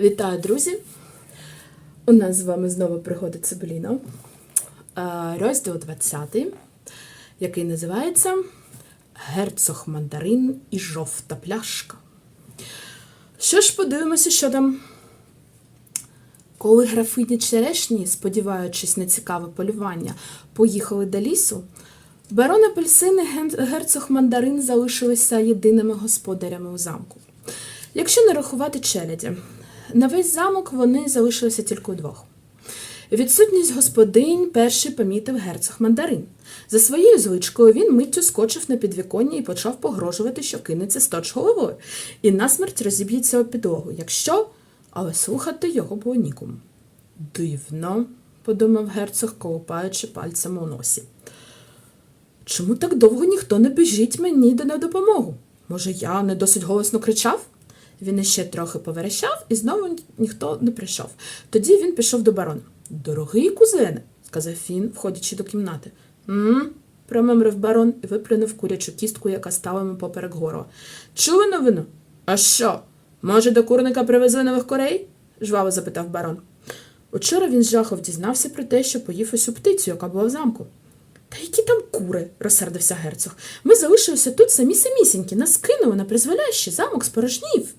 Вітаю, друзі! У нас з вами знову пригоди Цибуліна. Е, Розділ 20, який називається Герцог мандарин і жовта пляшка. Що ж, подивимося, що там. Коли графині черешні, сподіваючись на цікаве полювання, поїхали до лісу, барон апельсин герцог мандарин залишилися єдиними господарями у замку. Якщо не рахувати челяді, на весь замок вони залишилися тільки удвох. Відсутність господинь перший помітив герцог мандарин. За своєю звичкою він миттю скочив на підвіконня і почав погрожувати, що кинеться сточ головою, і насмерть розіб'ється об підлогу, якщо. Але слухати його було нікому. Дивно, подумав герцог, колупаючи пальцем у носі. Чому так довго ніхто не біжить мені на допомогу? Може, я не досить голосно кричав? Він іще трохи поверещав, і знову ніхто не прийшов. Тоді він пішов до барона. Дорогий кузене, сказав він, входячи до кімнати. М? промимрив барон і виплюнув курячу кістку, яка стала йому поперек горла. Чули новину? А що? Може, до курника привезли нових курей? жваво запитав барон. Учора він з жахом дізнався про те, що поїв усю птицю, яка була в замку. Та які там кури, розсердився герцог. Ми залишилися тут самі самісінькі, нас кинули на призволяще, замок спорожнів.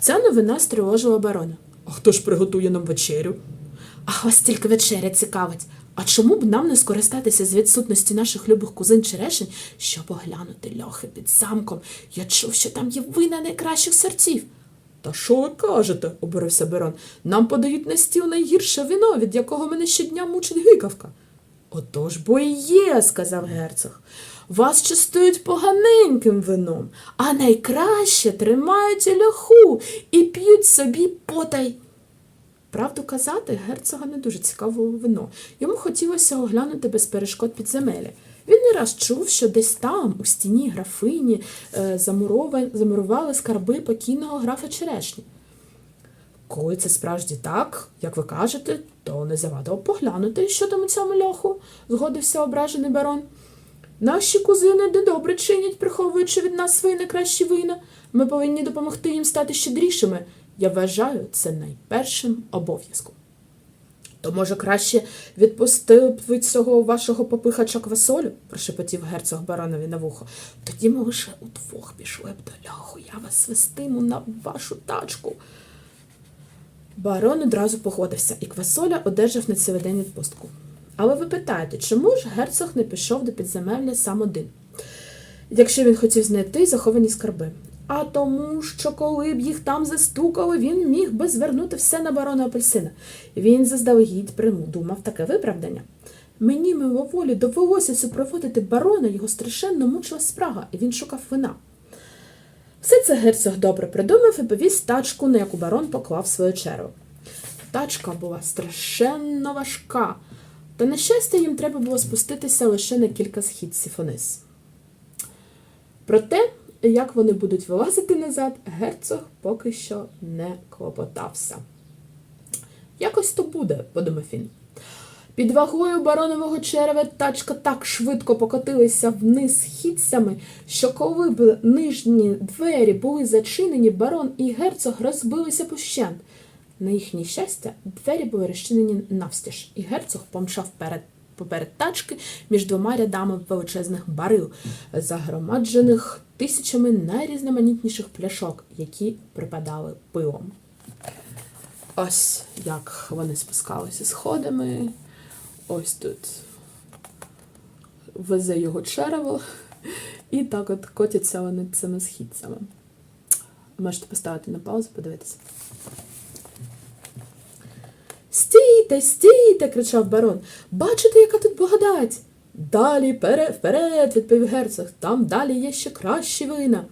Ця новина стривожила барона. А хто ж приготує нам вечерю? А вас тільки вечеря цікавить. А чому б нам не скористатися з відсутності наших любих кузин черешень, щоб оглянути льохи під замком? Я чув, що там є вина найкращих серців. Та що ви кажете? обурився барон. Нам подають на стіл найгірше вино, від якого мене щодня мучить гикавка. Отож бо і є, сказав герцог. Вас частують поганеньким вином, а найкраще тримають ляху і п'ють собі потай. Правду казати, герцога не дуже цікавило вино. Йому хотілося оглянути без перешкод підземелля. Він не раз чув, що десь там, у стіні графині, е, замурували скарби покійного графа Черешні. Коли це справді так, як ви кажете, то не завадило поглянути, що там у цьому льоху, згодився ображений барон. Наші кузини недобре чинять, приховуючи від нас свої найкращі вина. Ми повинні допомогти їм стати щедрішими. Я вважаю це найпершим обов'язком. То, може, краще відпустили б від цього вашого попихача квасолю, прошепотів герцог баронові на вухо. Тоді ми лише удвох пішли б до ляху. Я вас свистиму на вашу тачку. Барон одразу погодився, і квасоля одержав на цілий день відпустку. Але ви питаєте, чому ж герцог не пішов до підземелля сам один, якщо він хотів знайти заховані скарби? А тому, що коли б їх там застукали, він міг би звернути все на барона апельсина. Він заздалегідь придумав таке виправдання. Мені мимоволі довелося супроводити барона, його страшенно мучила спрага, і він шукав вина. Все це герцог добре придумав і повіз тачку, на яку барон поклав свою чергу. Тачка була страшенно важка, та, на щастя, їм треба було спуститися лише на кілька східців униз. Про те, як вони будуть вилазити назад, герцог поки що не клопотався. Якось то буде, подумав він. Під вагою баронового черева тачка так швидко покотилася вниз східцями, що коли б нижні двері були зачинені, барон і герцог розбилися пощент. На їхнє щастя, двері були розчинені навстіж, і герцог помчав перед, поперед тачки між двома рядами величезних барил, загромаджених тисячами найрізноманітніших пляшок, які припадали пилом. Ось як вони спускалися сходами. Ось тут везе його черево, і так от котяться вони цими східцями. Можете поставити на паузу, подивитися. Стійте, стійте, кричав барон. Бачите, яка тут благодать? Далі пере- вперед, відповів герцог. Там далі є ще кращі вина.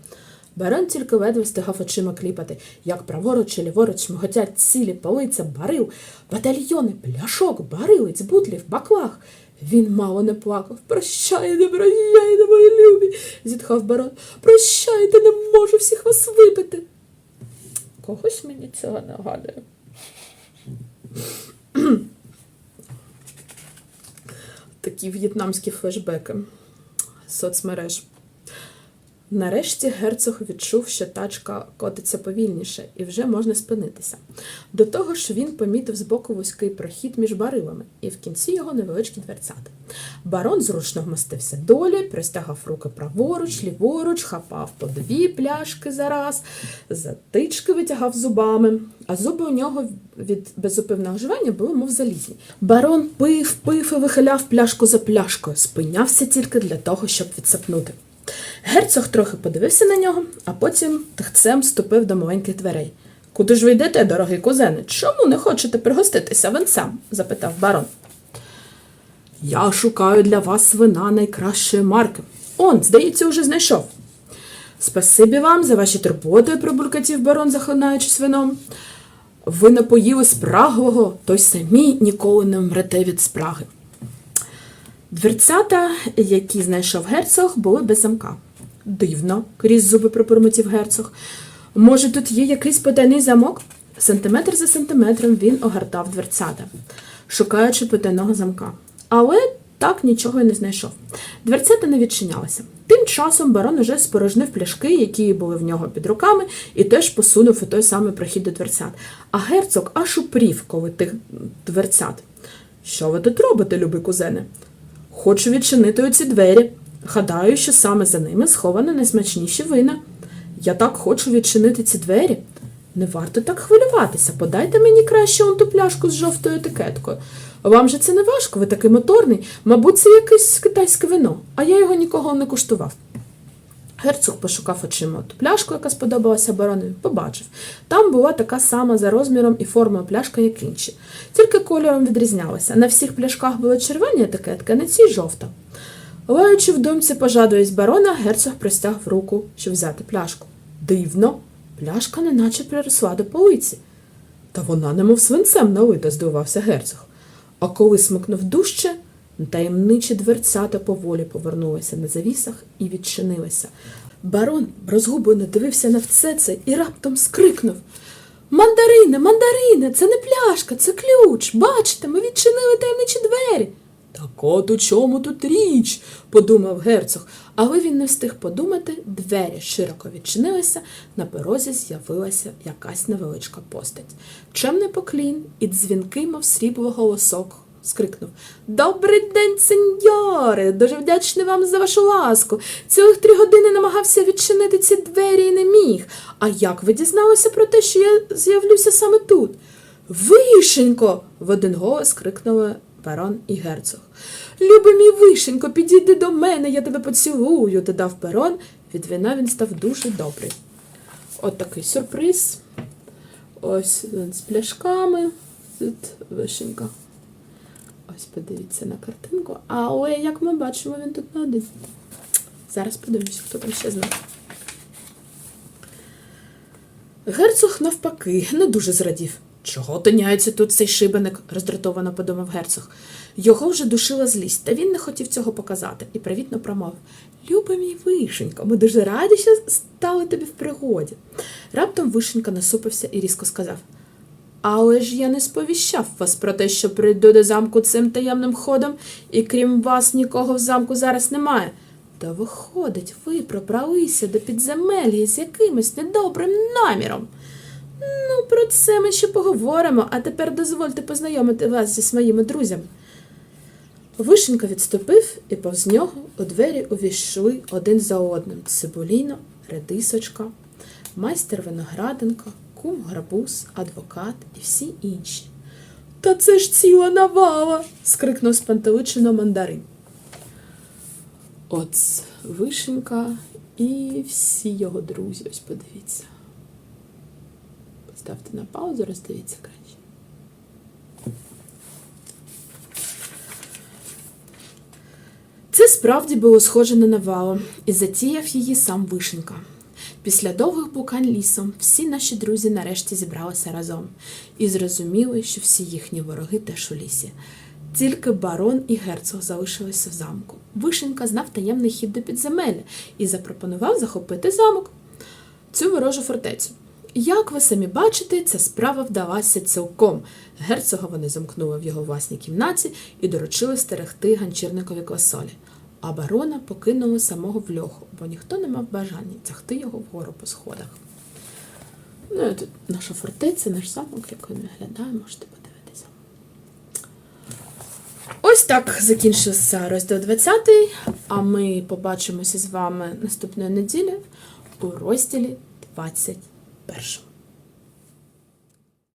Барон тільки ледве встигав очима кліпати, як праворуч і ліворуч миготять цілі полиця барил, батальйони, пляшок, барилиць, бутлів, баклах. Він мало не плакав. Прощайте, прощайте, мої любі, зітхав барон. Прощайте, не можу всіх вас випити. Когось мені цього нагадує. Такі в'єтнамські флешбеки соцмереж. Нарешті герцог відчув, що тачка котиться повільніше і вже можна спинитися. До того ж, він помітив збоку вузький прохід між барилами, і в кінці його невеличкі дверцята. Барон зручно вмостився долі, простягав руки праворуч, ліворуч, хапав по дві пляшки за раз, затички витягав зубами, а зуби у нього від безупинного жування були, мов залізні. Барон пив, пив і вихиляв пляшку за пляшкою, спинявся тільки для того, щоб відсапнути. Герцог трохи подивився на нього, а потім тихцем ступив до маленьких дверей. Куди ж ви йдете, дорогий кузене? Чому не хочете пригоститися венцем? запитав барон. Я шукаю для вас вина найкращої марки. Он, здається, уже знайшов. Спасибі вам за ваші турботи, пробуркотів барон, захлинаючись вином. Ви напоїли спраглого, то й самі ніколи не вмрете від спраги. Дверцята, які знайшов герцог, були без замка. Дивно, крізь зуби пробурмотів герцог. Може, тут є якийсь потайний замок? Сантиметр за сантиметром він огортав дверцята, шукаючи потайного замка. Але так нічого й не знайшов. Дверцята не відчинялися. Тим часом барон уже спорожнив пляшки, які були в нього під руками, і теж посунув у той самий прохід до дверцят. А герцог аж упрів коли тих дверцят. Що ви тут робите, любий кузене? Хочу відчинити оці двері. Гадаю, що саме за ними схована найсмачніші вина. Я так хочу відчинити ці двері. Не варто так хвилюватися. Подайте мені краще он ту пляшку з жовтою етикеткою. Вам же це не важко, ви такий моторний. Мабуть, це якесь китайське вино, а я його нікого не куштував. Герцог пошукав очима ту пляшку, яка сподобалася баронові, побачив. Там була така сама за розміром і формою пляшка, як інші. Тільки кольором відрізнялася. На всіх пляшках були червоні етикетки, а на цій жовта. Лаючи в думці, пожадуючись барона, герцог простяг руку, щоб взяти пляшку. Дивно, пляшка неначе приросла до полиці. Та вона немов свинцем налита, здивувався герцог. А коли смикнув дужче, таємничі дверцята поволі повернулися на завісах і відчинилися. Барон розгублено дивився на все це і раптом скрикнув. Мандарине, мандарине, це не пляшка, це ключ. Бачите, ми відчинили таємничі двері. Так от у чому тут річ, подумав герцог, але він не встиг подумати, двері широко відчинилися, на порозі з'явилася якась невеличка постать. Чемний поклін і дзвінкий, мов срібло голосок, скрикнув Добрий день, сеньоре! Дуже вдячний вам за вашу ласку. Цілих три години намагався відчинити ці двері і не міг. А як ви дізналися про те, що я з'явлюся саме тут? Вишенько. в один голос крикнули барон і герцог. Любий мій вишенько, підійди до мене, я тебе поцілую, додав перон. Від вина він став дуже добрий. От такий сюрприз. Ось він з пляшками. Тут вишенька. Ось подивіться на картинку. Але, як ми бачимо, він тут не один. Зараз подивимося, хто там ще знає. Герцог, навпаки, не дуже зрадів. Чого тиняється тут цей шибеник? роздратовано подумав герцог. Його вже душила злість, та він не хотів цього показати і привітно промовив Любий мій вишенько, ми дуже раді, що стали тобі в пригоді. Раптом вишенька насупився і різко сказав Але ж я не сповіщав вас про те, що прийду до замку цим таємним ходом, і крім вас нікого в замку зараз немає. Та виходить, ви пробралися до підземелля з якимось недобрим наміром. Ну, про це ми ще поговоримо, а тепер дозвольте познайомити вас зі своїми друзями. Вишенька відступив, і повз нього у двері увійшли один за одним Цибуліно, Редисочка, майстер Винограденко, кум Гарбуз, адвокат і всі інші. Та це ж ціла навала. скрикнув спантеличено мандарин. От Вишенька і всі його друзі. Ось подивіться. Ставте на паузу, роздивіться краще. Це справді було схоже на навалу, і затіяв її сам Вишенька. Після довгих блукань лісом всі наші друзі нарешті зібралися разом і зрозуміли, що всі їхні вороги теж у лісі. Тільки барон і герцог залишилися в замку. Вишенька знав таємний хід до підземелля і запропонував захопити замок, цю ворожу фортецю. Як ви самі бачите, ця справа вдалася цілком. Герцога вони замкнули в його власній кімнаті і доручили стерегти ганчірникові квасолі. А барона покинули самого в льоху, бо ніхто не мав бажання тягти його вгору по сходах. Ну, і тут наша фортеця, наш замок, як він виглядає, можете подивитися. Ось так закінчився розділ 20, а ми побачимося з вами наступної неділі у розділі 21.